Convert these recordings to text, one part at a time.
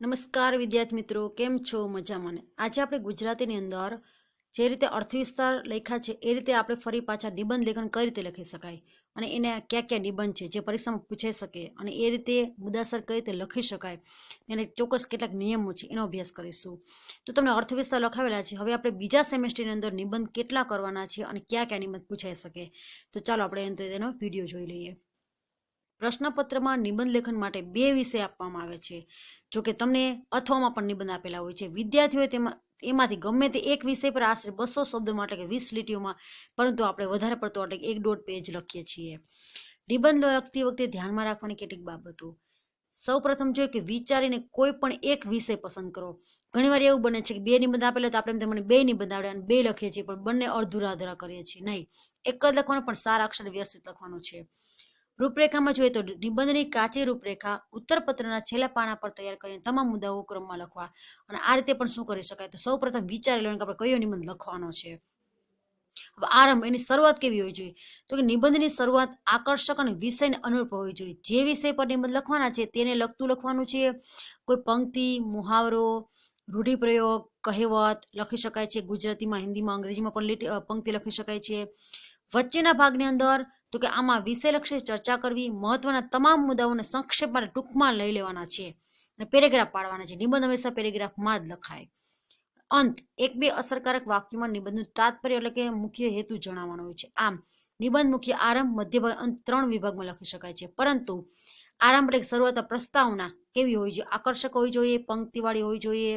નમસ્કાર વિદ્યાર્થી મિત્રો, કેમ છો? મજામાં ને? આજે આપણે ગુજરાતીની અંદર જે રીતે અર્થવિસ્તાર લખ્યા છે, એ રીતે આપણે ફરી પાછા નિબંધ લેખન કઈ રીતે લખી શકાય? અને એને ક્યાં ક્યાં નિબંધ છે, જે પરીક્ષામાં પૂછાઈ શકે? અને એ રીતે મુદ્દાસર કઈ રીતે લખી શકાય? એને ચોક્કસ કેટલાક નિયમો છે, એનો અભ્યાસ કરીશું. તો તમને અર્થવિસ્તાર લખાવેલા છે. હવે આપણે બીજા સેમેસ્ટરની અંદર નિબંધ કેટલા કરવાના છે અને ક્યાં ક્યાં નિબંધ પૂછાઈ શકે? તો ચાલો આપણે એનો વીડિયો જોઈ લઈએ. પ્રશ્નપત્રમાં નિબંધ લેખન માટે બે વિષય આપવામાં આવે છે. જો કે તમને અથવામાં પણ નિબંધ આપેલા હોય છે. વિદ્યાર્થીઓએ તેમાં એમાંથી ગમે તે એક વિષય પર આશરે બસો શબ્દોમાં એટલે કે વીસ લીટીઓમાં, પરંતુ આપણે વધારે પડતો એટલે એક દોઢ પેજ લખીએ છીએ. નિબંધ લખતી વખતે ધ્યાનમાં રાખવાની કેટલીક બાબતો. સૌ પ્રથમ જોઈએ કે વિચારીને કોઈ પણ એક વિષય પસંદ કરો. ઘણીવાર એવું બને છે કે બે નિબંધ આપેલા તો આપણે એમ મને બે નિબંધ આવડે અને બે લખીએ છીએ, પણ બંને અડધુરા અધુરા કરીએ છીએ. નહીં. એક જ લખવાનું, પણ સારા અક્ષર વ્યવસ્થિત લખવાનું છે. રૂપરેખામાં જોઈએ તો નિબંધની કાચી રૂપરેખા ઉત્તરપત્રના છેલ્લા પાના પર તૈયાર કરીને તમામ મુદ્દાઓ ક્રમમાં લખવા અને આ રીતે પણ શું કરી શકાય? તો સૌ પ્રથમ વિચારી લેવાનું કે આપણે કયો નિબંધ લખવાનો છે? હવે આરંભ એની શરૂઆત કેવી હોવી જોઈએ? તો કે નિબંધની શરૂઆત આકર્ષક અને વિષયને અનુરૂપ હોવી જોઈએ. જે વિષય પર નિબંધ લખવાના છે તેને લગતું લખવાનું છે. કોઈ પંક્તિ, મુહાવરો, રૂઢિપ્રયોગ, કહેવત લખી શકાય છે. ગુજરાતીમાં, હિન્દીમાં, અંગ્રેજીમાં પણ પંક્તિ લખી શકાય છે. વચ્ચેના ભાગની અંદર તો કે આમાં વિષયલક્ષી ચર્ચા કરવી મહત્વના તમામ મુદ્દાઓને સંક્ષેપમાં ટૂંકમાં લઈ લેવાના છે અને પેરેગ્રાફ પાડવાના છે. નિબંધ હંમેશા પેરેગ્રાફમાં જ લખાય. અંત, એક બે અસરકારક વાક્યમાં નિબંધનું તાત્પર્ય એટલે કે મુખ્ય હેતુ જણાવવાનો હોય છે. આમ, નિબંધ મુખ્ય આરંભ, મધ્યભાગ, અંત ત્રણ વિભાગમાં લખી શકાય છે. પરંતુ આરંભ એટલે શરૂઆત પ્રસ્તાવના કેવી હોવી જોઈએ? આકર્ષક હોવી જોઈએ? પંક્તિવાળી હોવી જોઈએ?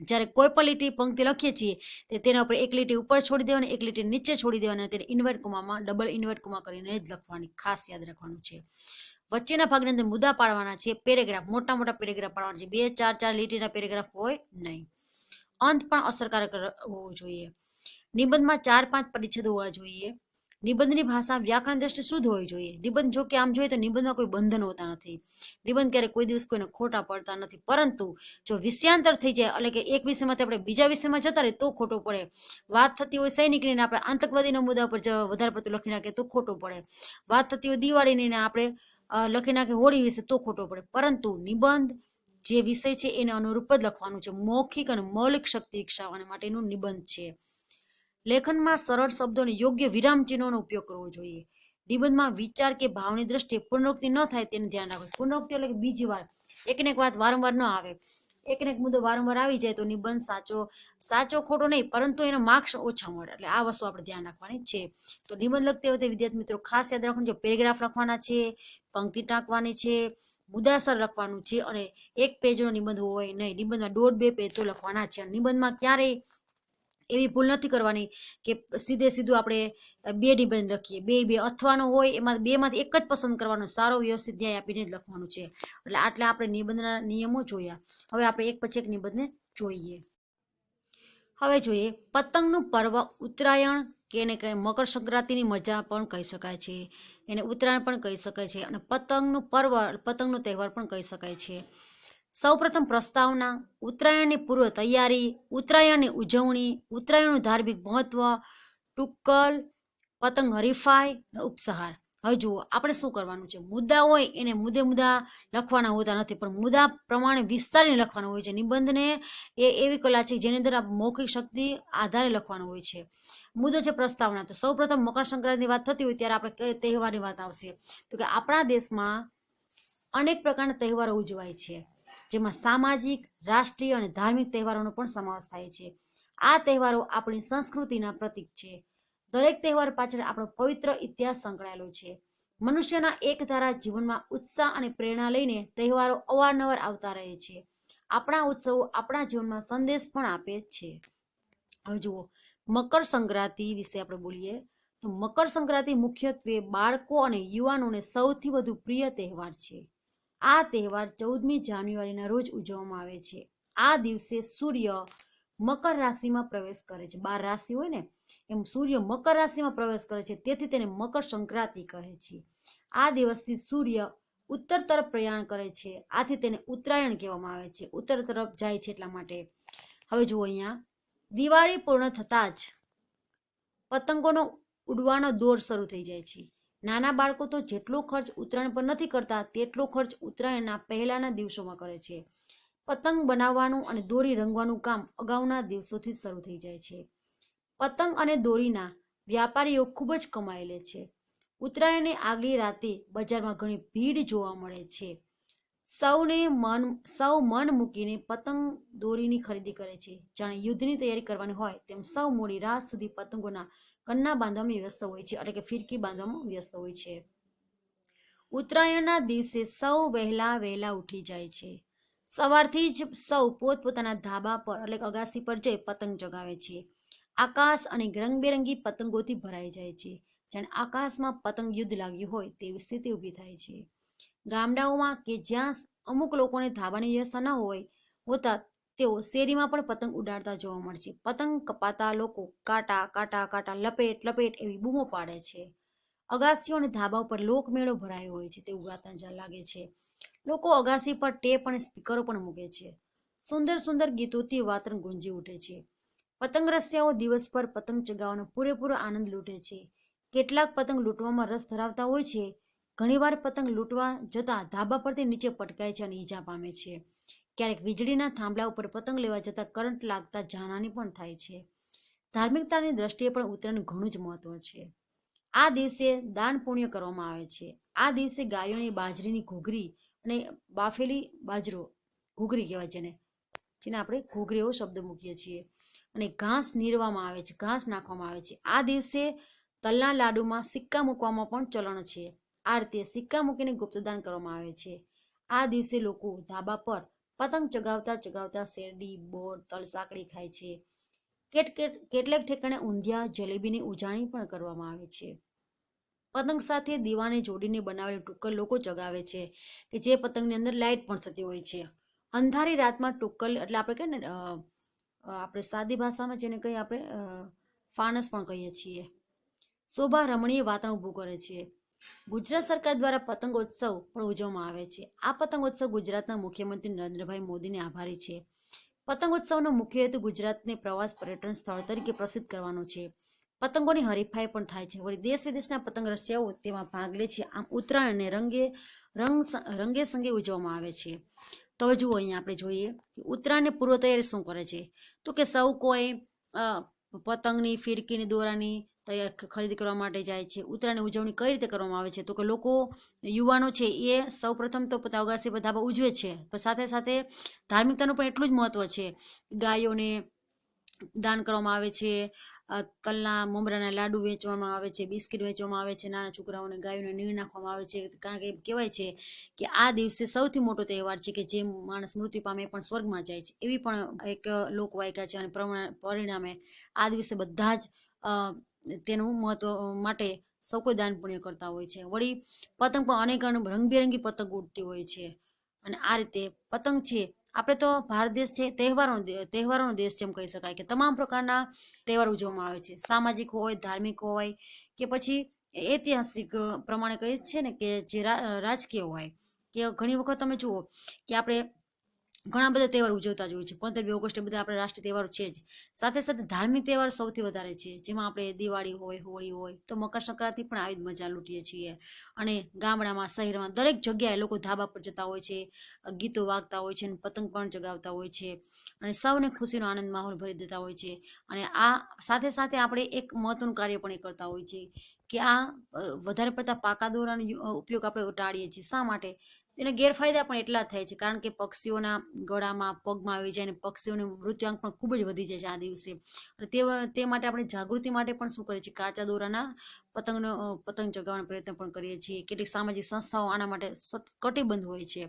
જ્યારે કોઈ પણ લીટી પંક્તિ લખીએ છીએ, તે તેના ઉપર એક લીટી ઉપર છોડી દેવાની, એક લીટી નીચે છોડી દેવાની અને તેને ઇન્વર્ટ કોમામાં ડબલ ઇન્વર્ટ કોમા કરીને જ લખવાની, ખાસ યાદ રાખવાનું છે. વચ્ચેના ભાગની અંદર મુદ્દા પાડવાના છે, પેરેગ્રાફ, મોટા મોટા પેરેગ્રાફ પાડવાના છે, બે, ચાર ચાર લીટીના પેરેગ્રાફ હોય નહીં. અંત પણ અસરકારક હોવો જોઈએ. નિબંધમાં ચાર પાંચ પરિચ્છેદ હોવા જોઈએ. નિબંધની ભાષા વ્યાકરણ દ્રષ્ટિ શુદ્ધ હોવી જોઈએ. નિબંધ જો કે આમ જોઈએ તો નિબંધમાં કોઈ બંધન હોતા નથી. નિબંધ ક્યારે કોઈ દિવસ કોઈને ખોટા પડતા નથી. પરંતુ જો વિષયાંતર થઈ જાય, એટલે કે એક વિષયમાંથી આપણે બીજા વિષયમાં જતા રહીએ, તો ખોટો પડે. વાત થતી હોય સૈનિકની આપણે આતંકવાદીના મુદ્દા પર વધારે પડતું લખી નાખીએ, તો ખોટો પડે. વાત થતી હોય દિવાળીની આપણે લખી નાખીએ હોળી વિશે, તો ખોટો પડે. પરંતુ નિબંધ જે વિષય છે, એને અનુરૂપ જ લખવાનું છે. મૌખિક અને મૌલિક શક્તિ વિકસાવવા માટેનું નિબંધ છે. લેખનમાં સરળ શબ્દો યોગ્ય વિરામ ચિહ્નોનો ઉપયોગ કરવો જોઈએ. નિબંધમાં વિચાર કે ભાવની દ્રષ્ટિએ પુનરોક્તિ ન થાય તેનું ધ્યાન રાખવું પુનરોક્તિ એટલે બીજી વાર. એકને એક વાત વારંવાર ન આવે. એકને એક મુદ્દો વારંવાર આવી જાય તો નિબંધ સાચો સાચો ખોટો નહીં, પરંતુ એનો માર્ક્સ ઓછા મળે. એટલે આ વસ્તુ આપણે ધ્યાન રાખવાની છે. તો નિબંધ લખતી વખતે વિદ્યાર્થી મિત્રો ખાસ યાદ રાખવાનું છે, પેરેગ્રાફ લખવાના છે, પંક્તિ ટાંકવાની છે, મુદ્દાસર લખવાનું છે અને એક પેજનો નિબંધ હોય નહીં. નિબંધમાં દોઢ બે પેજ તો લખવાના છે. નિબંધમાં ક્યારેય એવી ભૂલ નથી કરવાની કે સીધે સીધું આપણે બે નિબંધ લખીએ. બે બે અથવાનો હોય, એમાં બેમાંથી એક જ પસંદ કરવાનો. સારો વ્યવસ્થિત ધ્યાય આપીને જ લખવાનું છે. એટલે આટલે આપણે નિબંધના નિયમો જોયા. હવે આપણે એક પછી એક નિબંધને જોઈએ. હવે જોઈએ. પતંગનું પર્વ ઉત્તરાયણ કે એને કહે? મકર સંક્રાંતિની મજા પણ કહી શકાય છે. એને ઉત્તરાયણ પણ કહી શકાય છે. અને પતંગનું પર્વ, પતંગનો તહેવાર પણ કહી શકાય છે. સૌપ્રથમ પ્રસ્તાવના, ઉત્તરાયણની પૂર્વ તૈયારી, ઉત્તરાયણની ઉજવણી, ઉત્તરાયણનું ધાર્મિક મહત્વ, ટુક્કલ, પતંગ હરીફાઈ ઉપસહાર. હવે જુઓ, આપણે શું કરવાનું છે? મુદ્દા હોય એને મુદ્દે મુદ્દા લખવાના હોતા નથી, પણ મુદ્દા પ્રમાણે વિસ્તારીને લખવાનું હોય છે. નિબંધને એ એવી કલા છે જેની અંદર મૌખિક શક્તિ આધારે લખવાનું હોય છે. મુદ્દો છે પ્રસ્તાવના. તો સૌપ્રથમ મકર સંક્રાંતિની વાત થતી હોય ત્યારે આપણે તહેવારની વાત આવશે? તો કે આપણા દેશમાં અનેક પ્રકારના તહેવારો ઉજવાય છે. જેમાં સામાજિક, રાષ્ટ્રીય અને ધાર્મિક તહેવારોનો પણ સમાવેશ થાય છે. આ તહેવારો આપણી સંસ્કૃતિના પ્રતીક છે. દરેક તહેવાર પાછળ આપણો પવિત્ર ઇતિહાસ સંકળાયેલો છે. મનુષ્યના એકધારા જીવનમાં ઉત્સાહ અને પ્રેરણા લઈને તહેવારો અવારનવાર આવતા રહે છે. આપણા ઉત્સવો આપણા જીવનમાં સંદેશ પણ આપે છે. હવે જુઓ, મકર સંક્રાંતિ વિશે આપણે બોલીએ, તો મકર સંક્રાંતિ મુખ્યત્વે બાળકો અને યુવાનોને સૌથી વધુ પ્રિય તહેવાર છે. આ તહેવાર ચૌદમી જાન્યુઆરીના રોજ ઉજવવામાં આવે છે. આ દિવસે સૂર્ય મકર રાશિમાં પ્રવેશ કરે છે. બાર રાશિ હોય ને, એમ સૂર્ય મકર રાશિમાં પ્રવેશ કરે છે. તેથી તેને મકર સંક્રાંતિ કહે છે. આ દિવસથી સૂર્ય ઉત્તર તરફ પ્રયાણ કરે છે. આથી તેને ઉત્તરાયણ કહેવામાં આવે છે. ઉત્તર તરફ જાય છે એટલા માટે. હવે જુઓ અહીંયા, દિવાળી પૂર્ણ થતાં જ પતંગોનો ઉડવાનો દોર શરૂ થઈ જાય છે. નાના બાળકો તો જેટલો ખર્ચ ઉત્તરાયણ પર નથી કરતા, તેટલો ખર્ચ ઉત્તરાયણના પહેલાના દિવસોમાં કરે છે. પતંગ બનાવવાનું અને દોરી રંગવાનું કામ અગાઉના દિવસોથી શરૂ થઈ જાય છે. પતંગ અને દોરીના વ્યાપારીઓ ખૂબ જ કમાઈ છે. ઉત્તરાયણની આગલી રાતે બજારમાં ઘણી ભીડ જોવા મળે છે. સૌને મન, સૌ મન મૂકીને પતંગ દોરીની ખરીદી કરે છે. જાણે યુદ્ધની તૈયારી કરવાની હોય તેમ સૌ મોડી રાત સુધી પતંગોના કન્ના બાંધવામાં વ્યસ્ત હોય છે એટલે કે ફિરકી બાંધવામાં વ્યસ્ત હોય છે. ઉત્તરાયણના દિવસે સૌ વહેલા વહેલા ઉઠી જાય છે. સવારથી જ સૌ પોતપોતાના ધાબા પર એટલે કે અગાસી પર જઈ પતંગ ચગાવે છે. આકાશ અને રંગબેરંગી પતંગોથી ભરાઈ જાય છે. જાણે આકાશમાં પતંગ યુદ્ધ લાગ્યું હોય તેવી સ્થિતિ ઊભી થાય છે. ગામડાઓમાં કે જ્યાં અમુક લોકોને ધાબાની વ્યવસ્થા ન હોય હોતા તેઓ શેરીમાં પણ પતંગ ઉડાડતા જોવા મળશે પતંગ કપાતા લોકો કાટા કાટા કાટા, લપેટ લપેટ એવી બૂમો પાડે છે. અગાસીઓ અને ધાબા ઉપર લોકમેળો ભરાયો હોય છે તેવું જ લાગે છે. લોકો અગાસી પર ટેપ અને સ્પીકરો પણ મૂકે છે. સુંદર સુંદર ગીતોથી વાતરણ ગુંજી ઉઠે છે. પતંગ રસિયાઓ દિવસ પર પતંગ ચગાવવાનો પૂરેપૂરો આનંદ લૂંટે છે. કેટલાક પતંગ લૂંટવામાં રસ ધરાવતા હોય છે. ઘણીવાર પતંગ લૂંટવા જતા ધાબા પરથી નીચે પટકાય છે અને ઈજા પામે છે. ક્યારેક વીજળીના થાંભલા ઉપર પતંગ લેવા જતા કરંટ લાગતા જાનહાની પણ થાય છે. ધાર્મિકતાની દ્રષ્ટિએ પણ ઉત્તરાયણ ઘણું જ મહત્વ છે. આ દિવસે દાન પુણ્ય કરવામાં આવે છે. આ દિવસે ગાયોની બાજરીની ઘૂઘરી અને બાફેલી બાજરો, ઘૂઘરી કહેવાય જેને જેને આપણે ઘૂઘરી એવો શબ્દ મૂકીએ છીએ. અને ઘાસ નીરવામાં આવે છે, ઘાસ નાખવામાં આવે છે. આ દિવસે તલના લાડુમાં સિક્કા મૂકવામાં પણ ચલણ છે. આ રીતે સિક્કા મૂકીને ગુપ્તદાન કરવામાં આવે છે. આ દિવસે લોકો ધાબા પર પતંગ ચગાવતા ચગાવતા શેરડી, બોર તલસાકડી ખાય છે. કેટ કેટ, કેટલાક ઠેકાણે ઊંધિયા, જલેબીની ઉજાણી પણ કરવામાં આવે છે. પતંગ સાથે દીવાને જોડીને બનાવેલી ટુક્કલ લોકો ચગાવે છે કે જે પતંગની અંદર લાઇટ પણ થતી હોય છે. અંધારી રાતમાં ટુક્કલ એટલે આપણે કહીએ ને આપણે સાદી ભાષામાં જેને કહીએ આપણે ફાનસ પણ કહીએ છીએ. શોભા રમણીય વાતાવરણ ઊભું કરે છે. ગુજરાત સરકાર દ્વારા પતંગોત્સવ પણ ઉજવવામાં આવે છે. આ પતંગોત્સવ ગુજરાતના મુખ્યમંત્રી નરેન્દ્રભાઈ મોદીને આભારી છે. પતંગોત્સવનો મુખ્ય હેતુ ગુજરાતને પ્રવાસ પર્યટન સ્થળ તરીકે પ્રસિદ્ધ કરવાનો છે. પતંગોની હરીફાઈ પણ થાય છે. વળી દેશ વિદેશના પતંગ રસિયાઓ તેમાં ભાગ લે છે. આમ ઉત્તરાયણને રંગે, રંગ રંગે સંગે ઉજવવામાં આવે છે. તો હવે જુઓ, અહીંયા આપણે જોઈએ કે ઉત્તરાયણની પૂર્વ તૈયારી શું કરે છે? તો કે સૌ કોઈ પતંગની, ફિરકીની, દોરાની તૈયાર ખરીદી કરવા માટે જાય છે. ઉત્તરાયણની ઉજવણી કઈ રીતે કરવામાં આવે છે? તો કે લોકો, યુવાનો છે, એ સૌ પ્રથમ તો પોતા અગાસી પર ઉજવે છે. પણ સાથે સાથે ધાર્મિકતાનું પણ એટલું જ મહત્વ છે. ગાયોને દાન કરવામાં આવે છે. તલના મમરાના લાડુ વેચવામાં આવે છે, બિસ્કિટ વેચવામાં આવે છે, નાના છોકરાઓને ગાયોને નીર નાખવામાં આવે છે. કારણ કે કહેવાય છે કે આ દિવસે સૌથી મોટો તહેવાર છે કે જે માણસ મૃત્યુ પામે પણ સ્વર્ગમાં જાય છે. એવી પણ એક લોકવાયકા છે અને પરિણામે આ દિવસે બધા જ તેનું મહત્વ માટે સૌ કોઈ દાન પુણ્ય કરતા હોય છે. વળી પતંગ પણ અનેક રંગબેરંગી પતંગ ઉડતી હોય છે. અને આ રીતે પતંગ છે, આપણે તો ભારત દેશ છે, તહેવારોનો તહેવારોનો દેશ એમ કહી શકાય કે તમામ પ્રકારના તહેવાર ઉજવવામાં આવે છે. સામાજિક હોય, ધાર્મિક હોય કે પછી ઐતિહાસિક પ્રમાણે કહી છે ને કે જે રાજકીય હોય. કે ઘણી વખત તમે જુઓ કે આપણે ઘણા બધા તહેવાર ઉજવતા જ હોય છે. પંદરમી ઓગસ્ટ બધા આપણા રાષ્ટ્રીય તહેવારો છે જ. સાથે સાથે ધાર્મિક તહેવાર સૌથી વધારે છે. જેમાં આપણે દિવાળી હોય, હોળી હોય, તો મકર સંક્રાંતિ પણ આવી જ મજા લૂંટીએ છીએ. અને ગામડામાં, શહેરમાં દરેક જગ્યાએ લોકો ધાબા પર જતા હોય છે, ગીતો વાગતા હોય છે અને પતંગ પણ ચગાવતા હોય છે. અને સૌને ખુશીનો આનંદ માહોલ ભરી દેતા હોય છે. અને આ સાથે સાથે આપણે એક મહત્વનું કાર્ય પણ એ કરતા હોય છે કે આ વધારે પડતા પાકા દોરાનો ઉપયોગ આપણે ટાળીએ છીએ. શા માટે? એના ગેરફાયદા પણ એટલા થાય છે. કારણ કે પક્ષીઓના ગળામાં પગમાં આવી જાય અને પક્ષીઓનું મૃત્યુઆંક પણ ખૂબ જ વધી જાય છે આ દિવસે. તે તે માટે આપણે જાગૃતિ માટે પણ શું કરીએ છીએ? કાચા દોરાના પતંગનો પતંગ ચગાવવાનો પ્રયત્ન પણ કરીએ છીએ. કેટલીક સામાજિક સંસ્થાઓ આના માટે સતત કટિબદ્ધ હોય છે.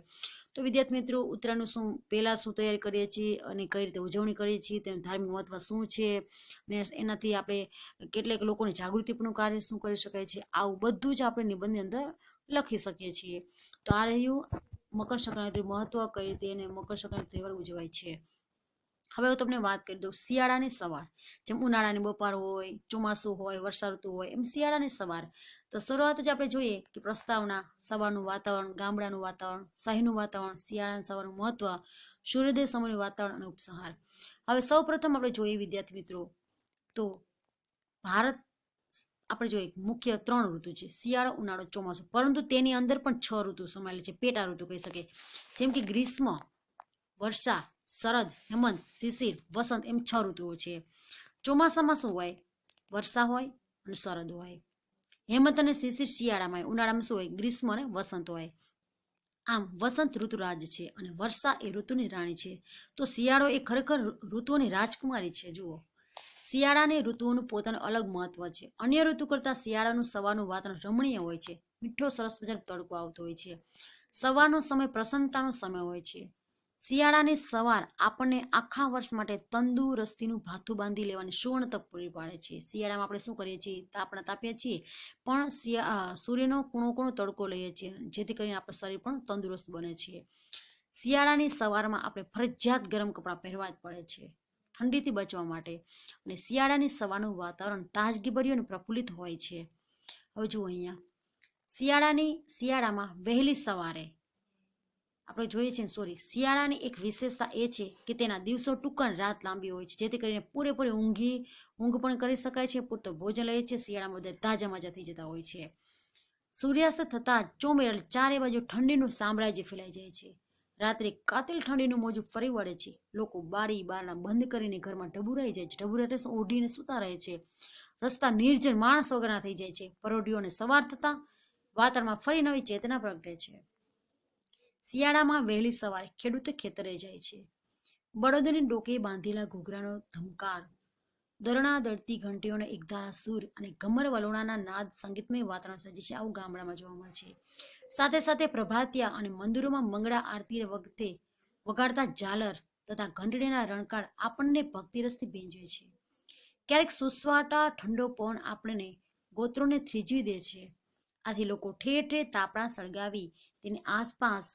તો વિદ્યાર્થી મિત્રો, ઉત્તરાયણનું શું, પહેલાં શું તૈયારી કરીએ છીએ અને કઈ રીતે ઉજવણી કરીએ છીએ? તેનું ધાર્મિક મહત્વ શું છે? અને એનાથી આપણે કેટલાક લોકોને પણ કાર્ય શું કરી શકાય છે? આવું બધું જ આપણે નિબંધની અંદર લખી શકીએ છીએ. તો આ રહ્યું મકર સંક્રાંતિ મહત્વ, કઈ રીતે એને મકર સંક્રાંતિ તહેવાર ઉજવાય છે. હવે હું તમને વાત કરી દઉં શિયાળાની સવાર. જેમ ઉનાળાની બપોર હોય, ચોમાસું હોય વર્ષા ઋતુ હોય, એમ શિયાળાની સવાર. તો શરૂઆત જ આપણે જોઈએ કે પ્રસ્તાવના, સવારનું વાતાવરણ, ગામડાનું વાતાવરણ શહેરનું વાતાવરણ, શિયાળાની સવારનું મહત્વ, સૂર્યોદય સમયનું વાતાવરણ અને ઉપસંહાર. હવે સૌ પ્રથમ આપણે જોઈએ વિદ્યાર્થી મિત્રો, તો ભારત આપણે જોઈએ મુખ્ય ત્રણ ઋતુ છે. શિયાળો, ઉનાળો ચોમાસું. પરંતુ તેની અંદર પણ છ ઋતુ સમાયેલી છે. પેટા ઋતુ કહી શકે જેમ કે ગ્રીષ્મ, વર્ષા, શરદ, હેમંત, શિશિર, વસંત એમ છ ઋતુઓ છે. ચોમાસામાં શું હોય? વર્ષા હોય અને શરદ હોય. હેમંત અને શિશિર શિયાળામાં હોય. ઉનાળામાં શું હોય? ગ્રીષ્મ અને વસંત હોય. આમ વસંત ઋતુરાજ છે અને વર્ષા એ ઋતુની રાણી છે. તો શિયાળો એ ખરેખર ઋતુઓની રાજકુમારી છે. જુઓ. શિયાળાની ઋતુઓનું પોતાનું અલગ મહત્વ છે. અન્ય ઋતુ કરતાં શિયાળાનું સવારનું વાતાવરણ રમણીય હોય છે. મીઠો, સરસ મજાનો તડકો આવતો હોય છે. સવારનો સમય પ્રસન્નતાનો સમય હોય છે. શિયાળાની સવાર આપણને આખા વર્ષ માટે તંદુરસ્તીનું ભાથું બાંધી લેવાની સુવર્ણ તક પૂરી પાડે છે. શિયાળામાં આપણે શું કરીએ છીએ? તાપણા તાપીએ છીએ. પણ સૂર્યનો કૂણો કૂણો તડકો લઈએ છીએ. જેથી કરીને આપણું શરીર પણ તંદુરસ્ત બને છે. શિયાળાની સવારમાં આપણે ફરજિયાત ગરમ કપડાં પહેરવા જ પડે છે. ઠંડીથી બચવા માટે. અને શિયાળાની સવારનું વાતાવરણ તાજગીભર્યું અને પ્રફુલ્લિત હોય છે. હવે જુઓ અહીંયા. શિયાળાની, શિયાળામાં વહેલી સવારે આપણે જોઈએ છીએ સોરી શિયાળાની એક વિશેષતા એ છે કે તેના દિવસો ટૂંકા રાત લાંબી હોય છે. જેથી કરીને પૂરેપૂરી ઊંઘી, ઊંઘ પણ કરી શકાય છે, પૂરતો ભોજન લઈએ છીએ, શિયાળામાં બધા તાજા મજા થઈ જતા હોય છે. સૂર્યાસ્ત થતાં ચોમેરલ ચારે બાજુ ઠંડીનું સામ્રાજ્ય ફેલાઈ જાય છે. રાત્રે કાતિલ ઠંડીનું મોજું ફરી વળે છે. લોકો બારી બારણા બંધ કરીને ઘરમાં ઢબુરાઈ જાય છે. ઢબુરા ઓઢીને સૂતા રહે છે. રસ્તા નિર્જન માણસ વગરના થઈ જાય છે. પરોઢીઓને સવાર થતાં વાતાવરણમાં ફરી નવી ચેતના પ્રગટે છે. શિયાળામાં વહેલી સવારે ખેડૂત ખેતરે જાય છે. બળદોની ડોકે બાંધેલા ઘૂઘરાનો ધમકાર. દરણા દળતી ઘંટીઓનો એકધારા સૂર અને ઘમર વલોણાના નાદ સંગીતમય વાતાવરણ સજે છે. આવું ગામડામાં જોવા મળે છે. સાથે સાથે પ્રભાતિયા અને મંદિરોમાં મંગળા આરતી વખતે વગાડતા ઝાલર તથા ઘંટડીના રણકાળ આપણને ભક્તિરસથી ભીંજવે છે. ક્યારેક સુસવાટા ઠંડો પવન આપણને ગોત્રોને થ્રીજવી દે છે. આથી લોકો ઠેર ઠેર તાપણા સળગાવી તેની આસપાસ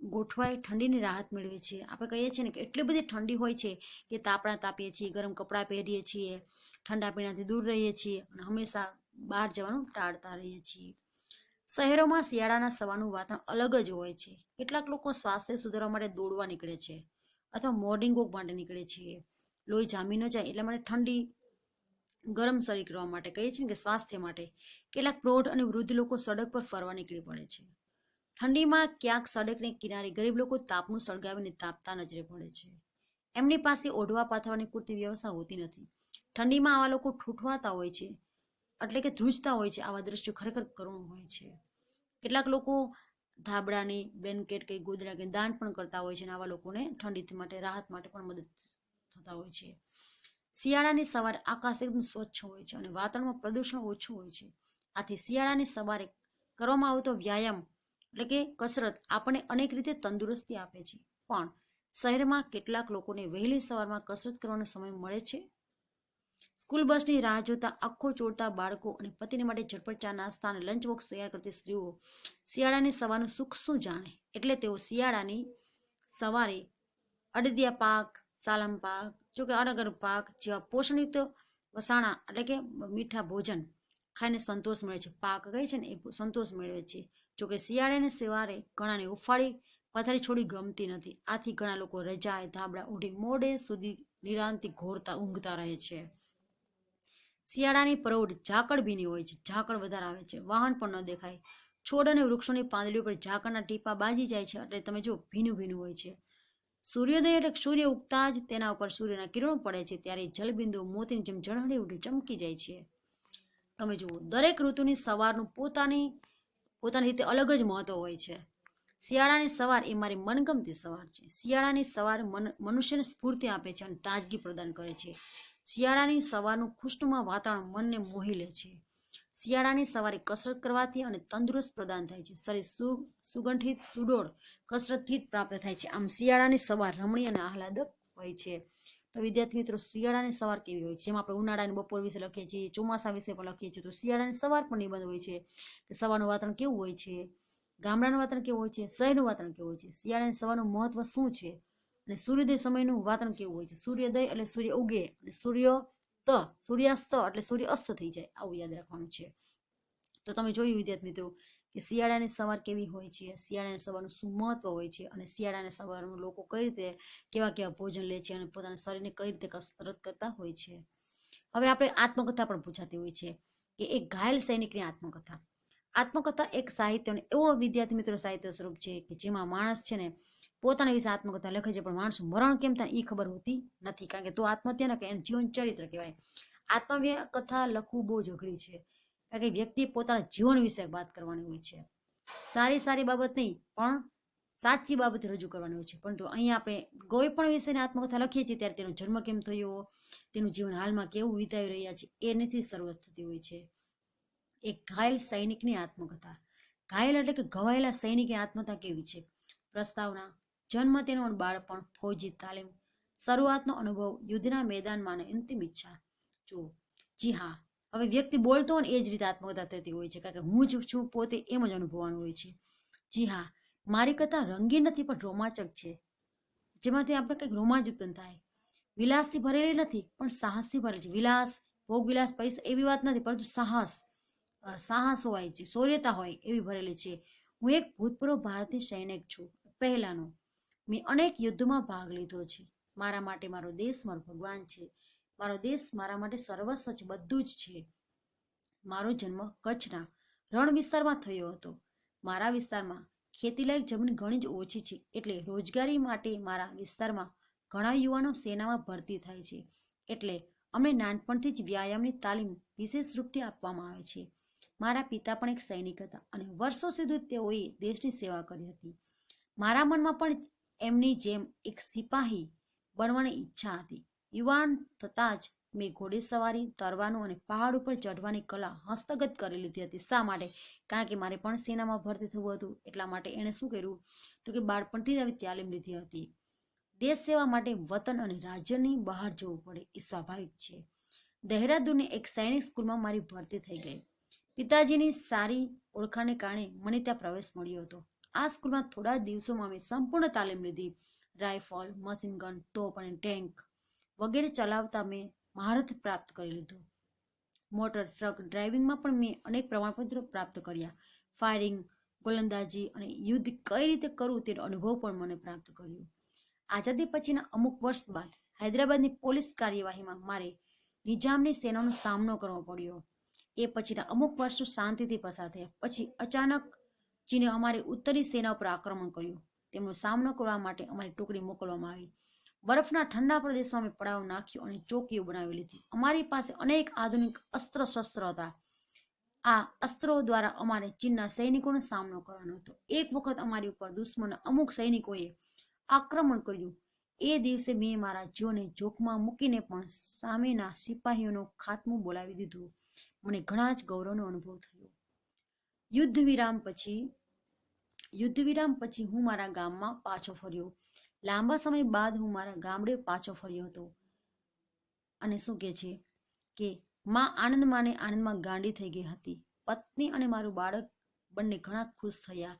ગોઠવાઈ ઠંડીની રાહત મેળવે છે. આપણે કહીએ છીએ ને કે એટલી બધી ઠંડી હોય છે કે તાપણા તાપીએ છીએ, ગરમ કપડાં પહેરીએ છીએ, ઠંડા પીણાથી દૂર રહીએ છીએ અને હંમેશા બહાર જવાનું ટાળતા રહીએ છીએ. શહેરોમાં શિયાળાના સવારનું વાતાવરણ અલગ જ હોય છે. કેટલાક લોકો સ્વાસ્થ્ય સુધારવા માટે દોડવા નીકળે છે અથવા મોર્નિંગ વોક માટે નીકળે છે. લોહી જામી ન જાય એટલા માટે ઠંડી, ગરમ શરીર કરવા માટે કહીએ છીએ ને કે સ્વાસ્થ્ય માટે કેટલાક પ્રૌઢ અને વૃદ્ધ લોકો સડક પર ફરવા નીકળી પડે છે. ઠંડીમાં ક્યાંક સડકને કિનારે ગરીબ લોકો તાપનું સળગાવીને તાપતા નજરે પડે છે. એમની પાસે ઓઢવા પાથરવાની પૂરતી વ્યવસ્થા હોતી નથી. ઠંડીમાં આવા લોકો ઠૂઠવાતા હોય છે. એટલે કે ધ્રુજતા હોય છે, આવા દ્રશ્યો ખરેખર કરુણ હોય છે. કેટલાક લોકો ધાબળાની, બ્લેન્કેટ કે ગોદડા કે દાન પણ કરતા હોય છે અને આવા લોકોને ઠંડી માટે, રાહત માટે પણ મદદ થતા હોય છે. શિયાળાની સવારે આકાશ એકદમ સ્વચ્છ હોય છે અને વાતાવરણમાં પ્રદૂષણ ઓછું હોય છે. આથી શિયાળાની સવારે કરવામાં આવતો વ્યાયામ એટલે કે કસરત આપણને અનેક રીતે તંદુરસ્તી આપે છે. પણ શહેરમાં કેટલાક લોકોને વહેલી સવારમાં કસરત કરવાનો સમય મળે છે? સ્કૂલ બસની રાહ જોતા આખો ચોડતા બાળકો અને પતિને માટે ઝટપટ ચા નાસ્તા અને લંચ બોક્સ તૈયાર કરતી સ્ત્રીઓ શિયાળાની સવારનું સુખ શું જાણે? એટલે તેઓ શિયાળાની સવારે અડદિયા પાક, સાલમ પાક, જોકે અડગર પાક જેવા પોષણયુક્ત વસાણા એટલે કે મીઠા ભોજન ખાઈને સંતોષ મળે છે. પાક કહે છે ને, એ સંતોષ મેળવે છે. જોકે શિયાળાની સવારે ઘણાને ઉફાળી પથારી છોડી ગમતી નથી. આથી ઘણા લોકો રજાએ ધાબળા ઉઠી મોડે સુધી નિરાંતિ ઘોરતા ઊંઘતા રહે છે. શિયાળાની પ્રૌઢ ઝાકળ ભીની હોય છે. ઝાકળ વધારે આવે છે. વાહન પણ ન દેખાય. છોડ અને વૃક્ષોની પાંદડીઓ પર ઝાકળના ટીપા બાજી જાય છે એટલે તમે જો ભીનું ભીનું હોય છે. સૂર્યોદય એટલે સૂર્ય ઉગતા જ તેના ઉપર સૂર્યના કિરણો પડે છે ત્યારે જલબિંદુ મોતીની જેમ ઝળહળી ઉઠી ચમકી જાય છે. તમે જુઓ દરેક ઋતુની સવારનું પોતાની પોતાની રીતે અલગ જ મહત્વ હોય છે. શિયાળાની સવાર એ મારી મનગમતી સવાર છે. શિયાળાની સવાર મન, મનુષ્યને સ્ફૂર્તિ આપે છે અને તાજગી પ્રદાન કરે છે. શિયાળાની સવારનું ખુશનુમા વાતાવરણ મનને મોહી લે છે. શિયાળાની સવારે કસરત કરવાથી અને તંદુરસ્ત પ્રદાન થાય છે. શરીર સુ સુગંઠિત સુડોળ કસરતથી જ પ્રાપ્ત થાય છે. આમ શિયાળાની સવાર રમણીય અને આહલાદક હોય છે. તો વિદ્યાર્થી મિત્રો, શિયાળાની સવાર કેવી હોય? છે જેમ આપણે ઉનાળાની બપોર વિશે લખીએ છીએ, ચોમાસા વિશે પણ લખીએ છીએ, તો શિયાળાની સવાર પણ નિબંધ હોય છે કે સવારનું વાતાવરણ કેવું હોય છે? ગામડાનું વાતાવરણ કેવું હોય છે? શહેરનું વાતાવરણ કેવું હોય છે? શિયાળાની સવારનું મહત્વ શું છે? અને સૂર્યોદય સમયનું વાતાવરણ કેવું હોય છે? સૂર્યોદય એટલે સૂર્ય ઉગે અને સૂર્ય ત, સૂર્યાસ્ત એટલે સૂર્ય અસ્ત થઈ જાય, આવું યાદ રાખવાનું છે. તો તમે જોયું વિદ્યાર્થી મિત્રો કે શિયાળાની સવાર કેવી હોય છે? શિયાળાની સવારનું શું મહત્વ હોય છે? અને શિયાળાની સવારનું લોકો કઈ રીતે કેવા કેવા ભોજન લે છે? અને પોતાના શરીરને કઈ રીતે કસરત કરતા હોય છે? હવે આપણે આત્મકથા પણ પૂછાતી હોય છે કે એક ઘાયલ સૈનિકની આત્મકથા. આત્મકથા એક સાહિત્યનો એવો વિદ્યાર્થી મિત્રો સાહિત્ય સ્વરૂપ છે કે જેમાં માણસ છે ને પોતાના વિશે આત્મકથા લખે છે, પણ માણસો મરણ કેમ થાય એ ખબર હોતી નથી. કારણ કે તો આત્મહત્યા ના એનું જીવન ચરિત્ર કહેવાય. આત્મકથા લખવું બહુ જ અઘરી છે. કારણ કે વ્યક્તિ પોતાના જીવન વિશે વાત કરવાની હોય છે. સારી સારી બાબત નહીં, પણ સાચી બાબત રજૂ કરવાની હોય છે. પરંતુ અહીંયા આપણે કોઈ પણ વિષયની આત્મકથા લખીએ છીએ, ત્યારે તેનો જન્મ કેમ થયો, તેનું જીવન હાલમાં કેવું વિતાવી રહ્યા છે એનેથી શરૂઆત થતી હોય છે. એક ઘાયલ સૈનિકની આત્મકથા. ઘાયલ એટલે કે ઘવાયેલા સૈનિકની આત્મકથા કેવી છે? પ્રસ્તાવના જન્મ તેનું બાળપણ, ફૌજી, તાલીમ, શરૂઆતનો અનુભવ, યુદ્ધના મેદાનમાં અંતિમ ઈચ્છા. જુઓ, જી હા, હવે વ્યક્તિ બોલતો હોય ને એ જ રીતે આત્મકથા થતી હોય છે, કારણ કે હું જ છું પોતે એમ જ અનુભવવાનું હોય છે. જી હા, મારી કથા રંગીન નથી પણ રોમાંચક છે. જેમાંથી આપણે કંઈક રોમાંચ ઉત્પન્ન થાય. વિલાસથી ભરેલી નથી પણ સાહસથી ભરેલી છે. વિલાસ, ભોગ વિલાસ, પૈસા એવી વાત નથી, પરંતુ સાહસ સાહસ હોય છે, શૌર્યતા હોય એવી ભરેલી છે. હું એક ભૂતપૂર્વ ભારતીય સૈનિક છું, પહેલાનો. મેં અનેક યુદ્ધોમાં ભાગ લીધો છે. મારા માટે મારો દેશ મારો ભગવાન છે. મારો દેશ મારા માટે સર્વસ્વ છે, બધું જ છે. મારો જન્મ કચ્છના રણ વિસ્તારમાં થયો હતો. મારા વિસ્તારમાં ખેતીલાયક જમીન ઘણી જ ઓછી છે, એટલે રોજગારી માટે મારા વિસ્તારમાં ઘણા યુવાનો સેનામાં ભરતી થાય છે. એટલે અમને નાનપણથી જ વ્યાયામની તાલીમ વિશેષ રૂપથી આપવામાં આવે છે. મારા પિતા પણ એક સૈનિક હતા અને વર્ષો સુધી તેઓએ દેશની સેવા કરી હતી. મારા મનમાં પણ એમની જેમ એક સિપાહી બનવાની ઈચ્છા હતી. યુવાન થતાં જ મેં ઘોડેસવારી તરવાનું અને પહાડ ઉપર ચઢવાની કલા હસ્તગત કરી લીધી હતી. શા માટે? કારણ કે મારે પણ સેનામાં ભરતી થવું હતું. એટલા માટે એણે શું કર્યું? તો કે બાળપણથી જ આવી તાલીમ લીધી હતી. દેશ સેવા માટે વતન અને રાજ્યની બહાર જવું પડે એ સ્વાભાવિક છે. દહેરાદૂનની એક સૈનિક સ્કૂલમાં મારી ભરતી થઈ ગઈ. પિતાજીની સારી ઓળખાણને કારણે મને ત્યાં પ્રવેશ મળ્યો હતો. આ સ્કૂલમાં થોડા દિવસોમાં મેં સંપૂર્ણ તાલીમ લીધી. રાઇફલ, મશીન ગન, તોપ અને ટેન્ક વગેરે ચલાવતા મેં મહારથ પ્રાપ્ત કરી લીધું. મોટર, ટ્રક, ડ્રાઇવિંગમાં પણ મેં અનેક પ્રમાણપત્રો પ્રાપ્ત કર્યા. ફાયરિંગ, ગોલંદાજી અને યુદ્ધ કઈ રીતે કરવું તેનો અનુભવ પણ મને પ્રાપ્ત કર્યો. આઝાદી પછીના અમુક વર્ષ બાદ હૈદરાબાદની પોલીસ કાર્યવાહીમાં મારે નિજામની સેનાનો સામનો કરવો પડ્યો. એ પછીના અમુક વર્ષો શાંતિથી પસાર થયા. પછી અચાનક ચીને અમારી ઉત્તરી સેના ઉપર આક્રમણ કર્યું. તેમનો સામનો કરવા માટે અમારી ટુકડી મોકલવામાં આવી. બરફના ઠંડા પ્રદેશમાં અમે પડાવ નાખ્યો અને ચોકીઓ બનાવી લીધી. અમારી પાસે અનેક આધુનિક અસ્ત્ર શસ્ત્ર હતા. આ અસ્ત્રો દ્વારા અમારે ચીનના સૈનિકોનો સામનો કરવાનો હતો. એક વખત અમારી ઉપર દુશ્મન અમુક સૈનિકોએ આક્રમણ કર્યું. એ દિવસે મેં મારા જીવને જોખમાં મૂકીને પણ સામેના સિપાહીઓનો ખાતમું બોલાવી દીધું. મને ઘણા જ ગૌરવનો અનુભવ થયો. યુદ્ધ વિરામ પછી યુદ્ધ વિરામ પછી હું મારા ગામમાં પાછો ફર્યો. લાંબા સમય બાદ હું મારા ગામડે પાછો ફર્યો હતો. અને શું કહે છે કે માં આનંદમાં ને આનંદમાં ગાંડી થઈ ગઈ હતી. પત્ની અને મારું બાળક બંને ઘણા ખુશ થયા.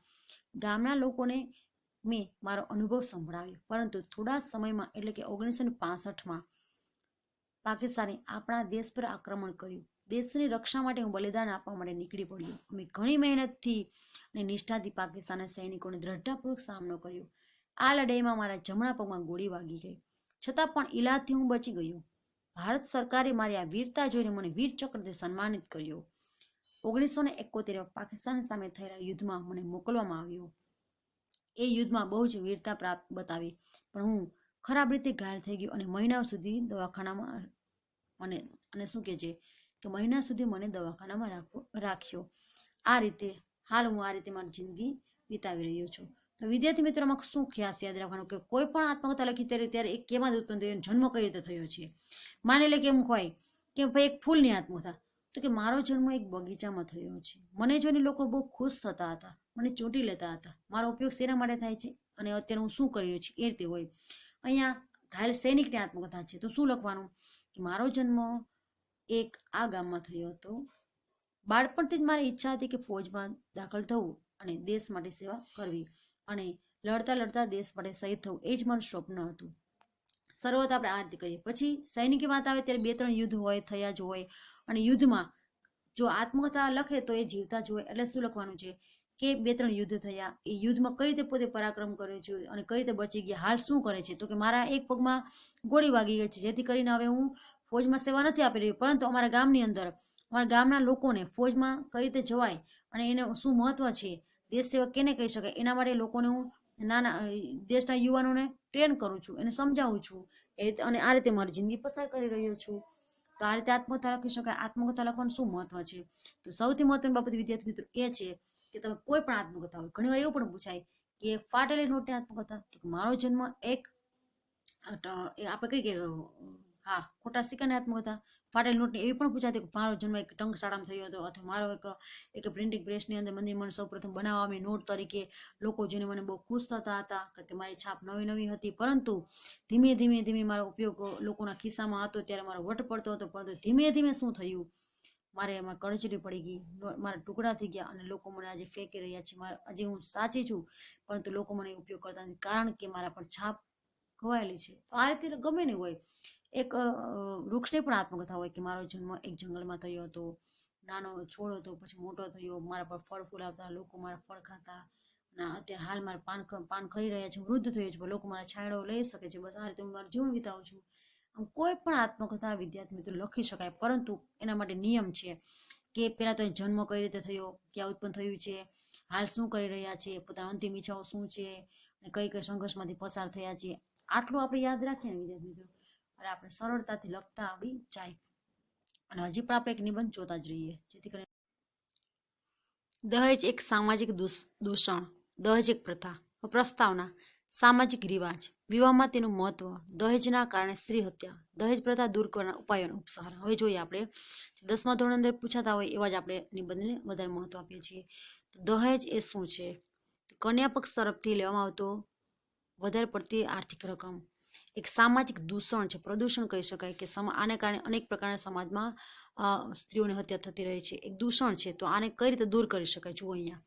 ગામના લોકોને મેં મારો અનુભવ સંભળાવ્યો. પરંતુ થોડા સમયમાં એટલે કે ઓગણીસો ને પાસઠમાં પાકિસ્તાને આપણા દેશ પર આક્રમણ કર્યું. દેશની રક્ષા માટે હું બલિદાન આપવા માટે નીકળી પડ્યો. અમે ઘણી મહેનતથી અને નિષ્ઠાથી પાકિસ્તાનના સૈનિકોને દ્રઢતાપૂર્વક સામનો કર્યો. આ લડાઈમાં મારા જમણા પગમાં ગોળી વાગી ગઈ. છતાં પણ ઈલાજથી હું બચી ગયો. ભારત સરકારે મારી આ વીરતા જોઈને મને વીર ચક્રથી સન્માનિત કર્યો. ઓગણીસો ને એકોતેરમાં પાકિસ્તાન સામે થયેલા યુદ્ધમાં મને મોકલવામાં આવ્યો. એ યુદ્ધમાં બહુ જ વીરતા પ્રાપ્ત બતાવી. પણ હું ખરાબ રીતે ઘાયલ થઈ ગયો અને મહિના સુધી દવાખાનામાં મને અને શું કહે છે? કે મહિના સુધી મને દવાખાનામાં રાખવો રાખ્યો. આ રીતે, હાલ હું આ રીતે મારી જિંદગી વિતાવી રહ્યો છું. તો વિદ્યાર્થી મિત્રોમાં શું ખ્યાસ યાદ રાખવાનું કે કોઈ પણ આત્મહત્યા લખી ત્યારે ત્યારે એ કેમાં ઉત્પન્ન થયો જન્મ કઈ રીતે થયો છે? માની લે કે એમ હોય કે ભાઈ એક ફૂલની આત્મહત્યા તો કે મારો જન્મ એક બગીચામાં થયો છે. મને જોઈને લોકો બહુ ખુશ થતા હતા. મને ચોંટી લેતા હતા. મારો ઉપયોગ શેના માટે થાય છે? અને અત્યારે હું શું કરી રહ્યો છું? એ રીતે હોય. અહીંયા ઘાયલ સૈનિકની આત્મકથા છે. તો શું લખવાનું? કે મારો જન્મ એક આ ગામમાં થયો હતો. બાળપણથી જ મારી ઈચ્છા હતી કે ફોજમાં દાખલ થવું અને દેશ માટે સેવા કરવી અને લડતા લડતા દેશ માટે શહીદ થવું, એ જ મારું સ્વપ્ન હતું. શરૂઆત આપણે આ રીતે કરીએ. પછી સૈનિકી વાત આવે ત્યારે બે ત્રણ યુદ્ધ હોય, થયા જ હોય અને યુદ્ધમાં જો આત્મકથા લખે તો એ જીવતા જ હોય. એટલે શું લખવાનું છે કે બે ત્રણ યુદ્ધ થયા, એ યુદ્ધમાં કઈ રીતે પોતે પરાક્રમ કર્યો છે અને કઈ રીતે બચી ગયા, હાલ શું કરે છે? તો કે મારા એક પગમાં ગોળી વાગી ગઈ છે, જેથી કરીને હવે હું ફૌજમાં સેવા નથી આપી રહી, પરંતુ અમારા ગામની અંદર, અમારા ગામના લોકોને ફોજમાં કઈ રીતે જવાય અને એને શું મહત્વ છે? દેશ સેવા કેને કહી શકાય એના માટે લોકોને હું નાના દેશના યુવાનોને ટ્રેન કરું છું, એને સમજાવું છું, એ રીતે, અને આ રીતે મારી જિંદગી પસાર કરી રહ્યો છું. તો આ રીતે આત્મકથા લખી શકાય? આત્મકથા લખવાનું શું મહત્વ છે? તો સૌથી મહત્વની બાબત વિદ્યાર્થી મિત્રો એ છે કે તમે કોઈ પણ આત્મકથા હોય, ઘણીવાર એવું પણ પૂછાય કે ફાટેલી નોટની આત્મકથા તો મારો જન્મ એક આપણે કહીએ હા, ખોટા સિક્કાની આત્મકથા ફાટેલ નોટની એવી પણ પૂછાતી કે મારો જન્મ એક ટંકશાળામાં થયો હતો અથવા મારો એક એક પ્રિન્ટિંગ પ્રેસની અંદર મંદિર મને સૌપ્રથમ બનાવવામાં નોટ તરીકે લોકો જોઈને મને બહુ ખુશ થતા હતા કે મારી છાપ નવી નવી હતી. પરંતુ ધીમે ધીમે ધીમે મારો ઉપયોગ લોકોના ખિસ્સામાં હતો, ત્યારે મારો વટ પડતો હતો. પરંતુ ધીમે ધીમે શું થયું? મારે એમાં કળચરી પડી ગઈ. મારા ટુકડા થઈ ગયા અને લોકો મને આજે ફેંકી રહ્યા છે. મારે, આજે હું સાચી છું, પરંતુ લોકો મને ઉપયોગ કરતા નથી કારણ કે મારા પર છાપ ખોવાયેલી છે. તો આ રીતે ગમે નહીં હોય એક વૃક્ષને પણ આત્મકથા હોય કે મારો જન્મ એક જંગલમાં થયો હતો, નાનો છોડ હતો, પછી મોટો થયો, મારા પર ફળ ફૂલ આવતા લોકો મારા ફળ ખાતા ના અત્યારે હાલ મારા પાન પાન ખરી રહ્યા છે વૃદ્ધ થયો છે લોકો મારા છાંયડો લઈ શકે છે, બસ આ રીતે હું મારું જીવન વિતાવું છું. આમ કોઈ પણ આત્મકથા વિદ્યાર્થી મિત્રો લખી શકાય, પરંતુ એના માટે નિયમ છે કે પહેલાં તો જન્મ કઈ રીતે થયો, ક્યાં ઉત્પન્ન થયું છે, હાલ શું કરી રહ્યા છે, પોતાના અંતિમ ઈચ્છાઓ શું છે, અને કઈ કઈ સંઘર્ષમાંથી પસાર થયા છે, આટલું આપણે યાદ રાખીએ ને વિદ્યાર્થી મિત્રો. અને આપણે સરળતાથી લખતા આવડી જાય. અને હજી પણ આપણે એક નિબંધ જોતા જ રહીએ, જેથી કરીને દહેજ એક સામાજિક દૂષણ, દહેજ એક પ્રથા, પ્રસ્તાવના, સામાજિક રિવાજ. વિવાહમાં તેનું મહત્વ, દહેજના કારણે સ્ત્રી હત્યા, દહેજ પ્રથા દૂર કરવાના ઉપાયોનો ઉપસાર. હવે જોઈએ આપણે દસમા ધોરણ અંદર પૂછાતા હોય એવા જ આપણે નિબંધને વધારે મહત્વ આપીએ છીએ. તો દહેજ એ શું છે? કન્યાપક્ષ કન્યા પક્ષ તરફથી લેવામાં આવતો વધારે પડતી આર્થિક રકમ. એક સામાજિક દૂષણ છે. પ્રદૂષણ કહી શકાય કે આને કારણે અનેક પ્રકારના સમાજમાં સ્ત્રીઓની હત્યા થતી રહે છે. એક દૂષણ છે. તો આને કઈ રીતે દૂર કરી શકાય? જુઓ અહીંયા.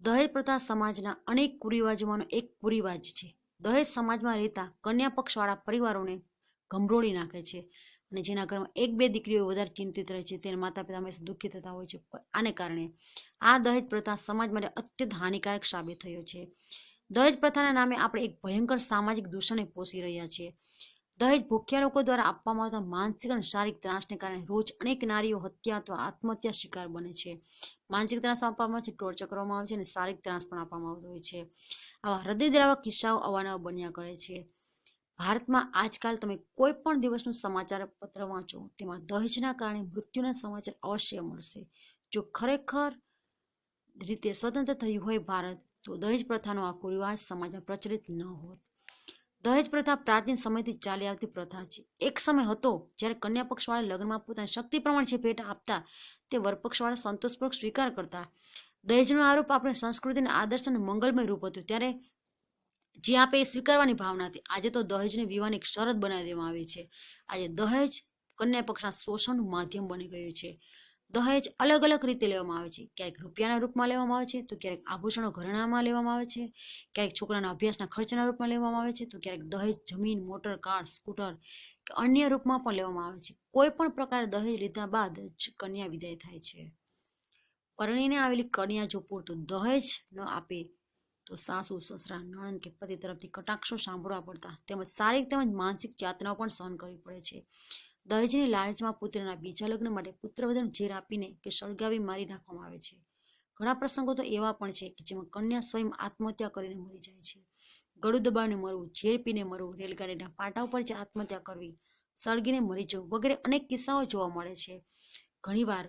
દહેજ પ્રથા સમાજના અનેક કુરિવાજોમાંનો એક કુરિવાજ છે. દહેજ સમાજમાં રહેતા કન્યા પક્ષવાળા પરિવારોને ગમરોળી નાખે છે અને જેના ઘરમાં એક બે દીકરીઓ વધારે ચિંતિત રહે છે. તેના માતા પિતા હંમેશા દુઃખી થતા હોય છે. આને કારણે આ દહેજ પ્રથા સમાજ માટે અત્યંત હાનિકારક સાબિત થયો છે. દહેજ પ્રથાના નામે આપણે એક ભયંકર સામાજિક દૂષણને પોષી રહ્યા છીએ. દહેજ ભૂખ્યા લોકો દ્વારા આપવામાં આવતા માનસિક અને શારીરિક ત્રાસને કારણે રોજ અનેક નારીઓ હત્યા અથવા આત્મહત્યા શિકાર બને છે. માનસિક ત્રાસ આપવામાં આવે છે ટોર્ચર કરવામાં આવે છે અને શારીરિક ત્રાસ પણ આપવામાં આવતો હોય છે. આવા હૃદયદ્રાવક કિસ્સાઓ અવાનવા બન્યા કરે છે. ભારતમાં આજકાલ તમે કોઈ પણ દિવસનું સમાચાર પત્ર વાંચો, તેમાં દહેજના કારણે મૃત્યુના સમાચાર અવશ્ય મળશે. જો ખરેખર રીતે સ્વતંત્ર થયું હોય, ભારત તો દહેજ પ્રથાનો આ કુરિવાજ સમાજમાં પ્રચલિત ન હોત. દહેજ પ્રથા પ્રાચીન સમયથી ચાલી આવતી પ્રથા છે. એક સમય હતો જ્યારે કન્યા પક્ષવાળા લગ્નમાં પોતાની શક્તિ પ્રમાણે જે ભેટ આપતા તે વરપક્ષવાળા સંતોષપૂર્વક સ્વીકાર કરતા. દહેજનો આરોપ આપણે સંસ્કૃતિને આદર્શ અને મંગલમય રૂપ હતું. ત્યારે જે આપે એ સ્વીકારવાની ભાવના હતી. આજે તો દહેજને વિવાહની એક શરત બનાવી દેવામાં આવી છે. આજે દહેજ કન્યા પક્ષના શોષણનું માધ્યમ બની ગયું છે. દહેજ અલગ અલગ રીતે લેવામાં આવે છે. ક્યારેક રૂપિયાના રૂપમાં લેવામાં આવે છે, તો ક્યારેક આભૂષણો ઘરેણામાં લેવામાં આવે છે. ક્યારેક છોકરાના અભ્યાસના ખર્ચના રૂપમાં લેવામાં આવે છે, તો ક્યારેક દહેજ, જમીન, મોટર, કાર, સ્કૂટર કે અન્ય રૂપમાં પણ લેવામાં આવે છે. કોઈ પણ પ્રકારે દહેજ લીધા બાદ જ કન્યા વિદાય થાય છે. પરણીને આવેલી કન્યા જો પૂરતું દહેજ ન આપે, તો સાસુ, સસરા, નણંદ કે પતિ તરફથી કટાક્ષો સાંભળવા પડતા તેમજ શારીરિક તેમજ માનસિક યાતનાઓ પણ સહન કરવી પડે છે. દહેજની લાલચમાં પુત્રના બીજા લગ્ન માટે પુત્રવધન ઝેર આપીને કે સળગાવી મારી નાખવામાં આવે છે. ઘણા પ્રસંગો તો એવા પણ છે કે જેમાં કન્યા સ્વયં આત્મહત્યા કરીને મરી જાય છે. ગળું દબાવીને મરવું, ઝેર પીને મરવું, રેલગાડીના પાટા ઉપર જે આત્મહત્યા કરવી, સળગીને મરી જવું વગેરે અનેક કિસ્સાઓ જોવા મળે છે. ઘણીવાર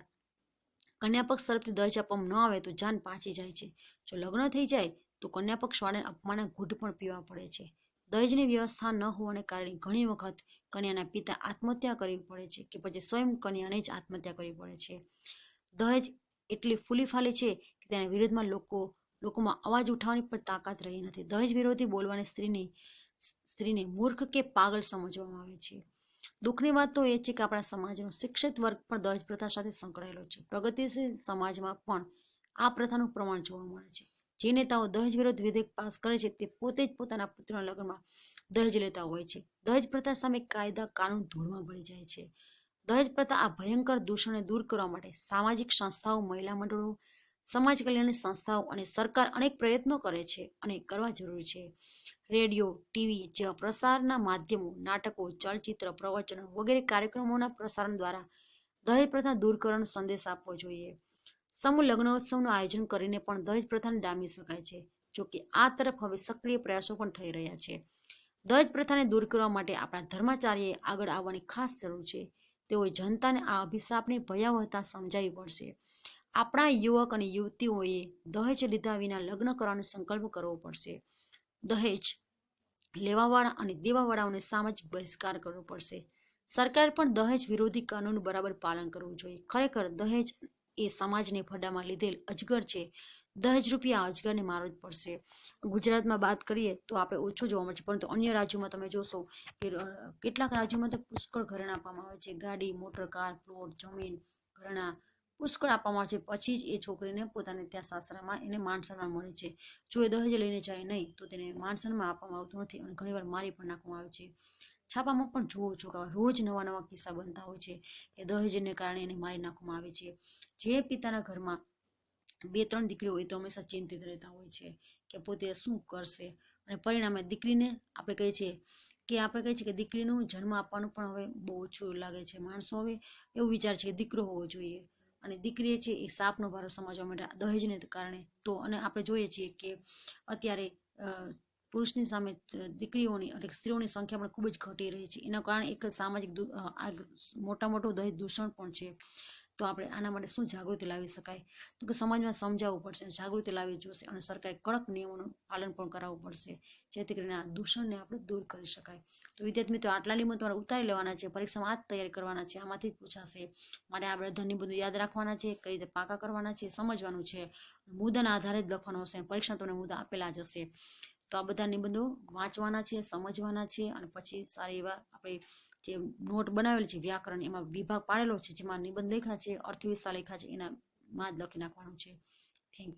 કન્યાપક્ષ તરફથી દહેજ આપવામાં ન આવે તો જાન પાછી જાય છે. જો લગ્ન થઈ જાય તો કન્યાપક્ષ વાળાને અપમાનના ઘૂંટ પણ પીવા પડે છે. દહેજની વ્યવસ્થા ન હોવાને કારણે ઘણી વખત કન્યાના પિતા આત્મહત્યા કરવી પડે છે કે પછી સ્વયં કન્યાને જ આત્મહત્યા કરવી પડે છે. દહેજ એટલી ફૂલી ફાલી છે કે તેના વિરોધમાં લોકો, લોકોમાં અવાજ ઉઠાવવાની પણ તાકાત રહી નથી. દહેજ વિરોધી બોલવાની સ્ત્રીની, સ્ત્રીને મૂર્ખ કે પાગલ સમજવામાં આવે છે. દુઃખની વાત તો એ છે કે આપણા સમાજનો શિક્ષિત વર્ગ પણ દહેજ પ્રથા સાથે સંકળાયેલો છે. પ્રગતિશીલ સમાજમાં પણ આ પ્રથાનું પ્રમાણ જોવા મળે છે. જે નેતાઓ દહેજ વિરોધ વિધેયક પાસ કરે છે તે પોતે જ પોતાના પુત્રના લગ્નમાં દહેજ લેતા હોય છે. દહેજ પ્રથા સામે કાયદા કાનૂન ધૂળમાં ભળી જાય છે. દહેજ પ્રથા આ ભયંકર દૂષણને દૂર કરવા માટે સામાજિક સંસ્થાઓ, મહિલા મંડળો, સમાજ કલ્યાણની સંસ્થાઓ અને સરકાર અનેક પ્રયત્નો કરે છે અને કરવા જરૂરી છે. રેડિયો, ટીવી જેવા પ્રસારના માધ્યમો, નાટકો, ચલચિત્ર પ્રવચનો વગેરે કાર્યક્રમોના પ્રસારણ દ્વારા દહેજ પ્રથા દૂર કરવાનો સંદેશ આપવો જોઈએ. સમૂહ લગ્નોત્સવનું આયોજન કરીને પણ દહેજ પ્રથાને ડામી શકાય છે જોકે આ તરફ હવે સક્રિય પ્રયાસો પણ થઈ રહ્યા છે. દહેજ પ્રથાને દૂર કરવા માટે આપણા ધર્માચાર્યએ આગળ આવવાની ખાસ જરૂર છે. તેઓએ જનતાને આ અભિશાપની ભયાવહતા સમજાવી પડશે આપણા યુવક અને યુવતીઓએ દહેજ લીધા વિના લગ્ન કરવાનો સંકલ્પ કરવો પડશે. દહેજ લેવાવાળા અને દેવાવાળાઓને સામાજિક બહિષ્કાર કરવો પડશે. સરકાર પણ દહેજ વિરોધી કાનૂન બરાબર પાલન કરવું જોઈએ. ખરેખર દહેજ એ સમાજને ફડામાં લીધેલ અજગર છે. દહેજ રૂપિયા અજગરને મારવો જ પડશે. ગુજરાતમાં વાત કરીએ તો આપણે ઓછું જોવા મળશે પરંતુ અન્ય રાજ્યોમાં તમે જોશો કે કેટલાક રાજ્યોમાં તો પુષ્કળ ઘરેણાં આપવામાં આવે છે. ગાડી, મોટર, કાર, પ્લોટ, જમીન, ઘરણા પુષ્કળ આપવામાં આવે છે. પછી જ એ છોકરીને પોતાને ત્યાં સાસરામાં એને માન મળે છે. જો એ દહેજ લઈને જાય નહીં, તો તેને માન આપવામાં આવતું નથી અને ઘણીવાર મારી પણ નાખવામાં આવે છે. છાપામાં પણ જુઓ છો કે રોજ નવા નવા કિસ્સા બનતા હોય છે કે દહેજને કારણે એને મારી નાખવામાં આવે છે. જે પિતાના ઘરમાં બે ત્રણ દીકરીઓ હોય તો હંમેશા ચિંતિત રહેતા હોય છે કે પોતે શું કરશે? અને પરિણામે દીકરીને આપણે કહીએ છીએ કે આપણે કહીએ છીએ કે દીકરીનું જન્મ આપવાનું પણ હવે બહુ ઓછું લાગે છે. માણસો હવે એવું વિચાર છે કે દીકરો હોવો જોઈએ. અને દીકરી છે એ સાપનો ભારો સમજવા માટે દહેજને કારણે તો અને આપણે જોઈએ છીએ કે અત્યારે પુરુષની સામે દીકરીઓની અને સ્ત્રીઓની સંખ્યા પણ ખૂબ જ ઘટી રહી છે. એના કારણે એક સામાજિક મોટા મોટું દહેજ દૂષણ પણ છે. તો આપણે આના માટે શું જાગૃતિ લાવી શકાય? તો કે સમાજમાં સમજાવવું પડશે, જાગૃતિ લાવવી જોશે અને સરકારે કડક નિયમોનું પાલન પણ કરાવવું પડશે, જેથી કરીને આ દૂષણને આપણે દૂર કરી શકાય. તો વિદ્યાર્થી મિત્રો, આટલા નિયમો તમારે ઉતારી લેવાના છે પરીક્ષામાં આ જ તૈયારી કરવાના છે, આમાંથી જ પૂછાશે. માટે આ બધા નિબંધો યાદ રાખવાના છે, કઈ રીતે પાકા કરવાના છે, સમજવાનું છે. મુદ્દાના આધારે જ લખવાનું હશે પરીક્ષા તમને મુદ્દા આપેલા જ હશે. તો આ બધા નિબંધો વાંચવાના છે, સમજવાના છે અને પછી સારી એવા આપણે જે નોટ બનાવેલ છે, વ્યાકરણ એમાં વિભાગ પાડેલો છે, જેમાં નિબંધ લેખા છે અર્થવિસ્તાર લેખા છે, એના માં જ લખી નાખવાનું છે.